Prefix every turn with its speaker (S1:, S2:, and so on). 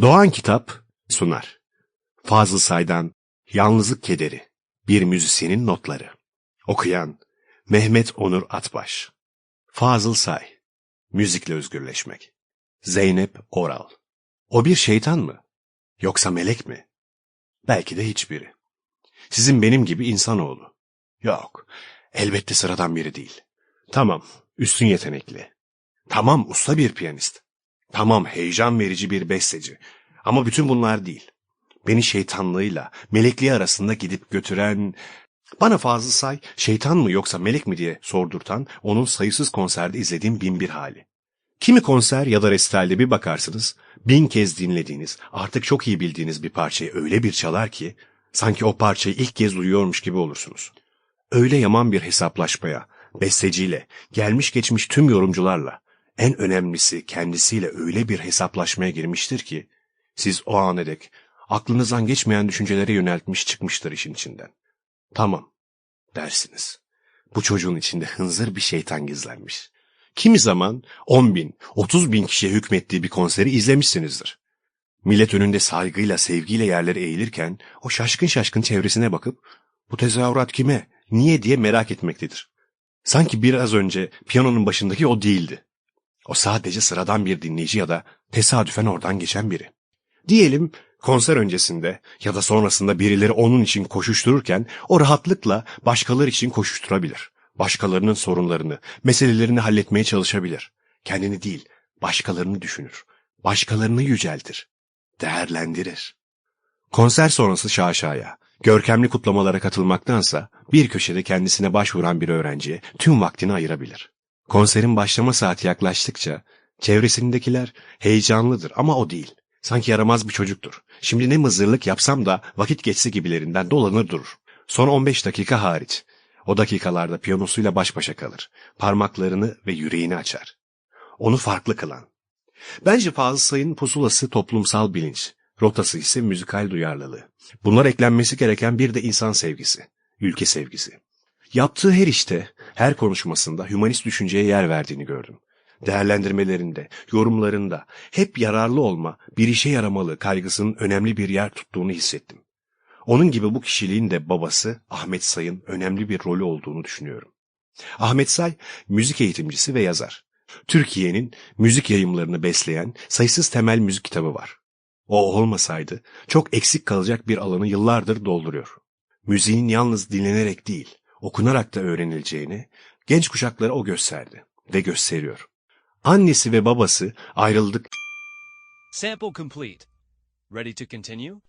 S1: Doğan Kitap sunar. Fazıl Say'dan Yalnızlık Kederi, bir müzisyenin notları. Okuyan Mehmet Onur Atbaş. Fazıl Say, müzikle özgürleşmek. Zeynep Oral. O bir şeytan mı? Yoksa melek mi? Belki de hiçbiri. Sizin benim gibi insanoğlu. Yok, elbette sıradan biri değil. Tamam, üstün yetenekli. Tamam, usta bir piyanist. Tamam, heyecan verici bir besteci. Ama bütün bunlar değil. Beni şeytanlığıyla, melekliği arasında gidip götüren... Bana Fazıl Say, şeytan mı yoksa melek mi diye sordurtan onun sayısız konserde izlediğim bin bir hali. Kimi konser ya da resitalde bir bakarsınız, bin kez dinlediğiniz, artık çok iyi bildiğiniz bir parçayı öyle bir çalar ki, sanki o parçayı ilk kez duyuyormuş gibi olursunuz. Öyle yaman bir hesaplaşmaya, besteciyle, gelmiş geçmiş tüm yorumcularla, en önemlisi kendisiyle öyle bir hesaplaşmaya girmiştir ki, siz o ana dek aklınızdan geçmeyen düşüncelere yöneltmiş çıkmıştır işin içinden. Tamam, dersiniz. Bu çocuğun içinde hınzır bir şeytan gizlenmiş. Kimi zaman 10 bin, 30 bin kişiye hükmettiği bir konseri izlemişsinizdir. Millet önünde saygıyla, sevgiyle yerlere eğilirken o şaşkın şaşkın çevresine bakıp bu tezahürat kime, niye diye merak etmektedir. Sanki biraz önce piyanonun başındaki o değildi. O sadece sıradan bir dinleyici ya da tesadüfen oradan geçen biri. Diyelim konser öncesinde ya da sonrasında birileri onun için koşuştururken o rahatlıkla başkaları için koşuşturabilir. Başkalarının sorunlarını, meselelerini halletmeye çalışabilir. Kendini değil, başkalarını düşünür. Başkalarını yüceltir. Değerlendirir. Konser sonrası şaşaya, görkemli kutlamalara katılmaktansa bir köşede kendisine başvuran bir öğrenciye tüm vaktini ayırabilir. Konserin başlama saati yaklaştıkça çevresindekiler heyecanlıdır ama o değil. Sanki yaramaz bir çocuktur. Şimdi ne mızırlık yapsam da vakit geçse gibilerinden dolanır durur. Son 15 dakika hariç. O dakikalarda piyanosuyla baş başa kalır. Parmaklarını ve yüreğini açar. Onu farklı kılan. Bence Fazıl Say'ın pusulası toplumsal bilinç. Rotası ise müzikal duyarlılığı. Bunlar eklenmesi gereken bir de insan sevgisi. Ülke sevgisi. Yaptığı her işte, her konuşmasında hümanist düşünceye yer verdiğini gördüm değerlendirmelerinde, yorumlarında hep yararlı olma, bir işe yaramalı kaygısının önemli bir yer tuttuğunu hissettim. Onun gibi bu kişiliğin de babası Ahmet Say'ın önemli bir rolü olduğunu düşünüyorum. Ahmet Say, müzik eğitimcisi ve yazar. Türkiye'nin müzik yayımlarını besleyen sayısız temel müzik kitabı var. O olmasaydı çok eksik kalacak bir alanı yıllardır dolduruyor. Müziğin yalnız dinlenerek değil, okunarak da öğrenileceğini genç kuşaklara o gösterdi ve gösteriyor. Annesi ve babası ayrıldık
S2: Sample complete. Ready to continue?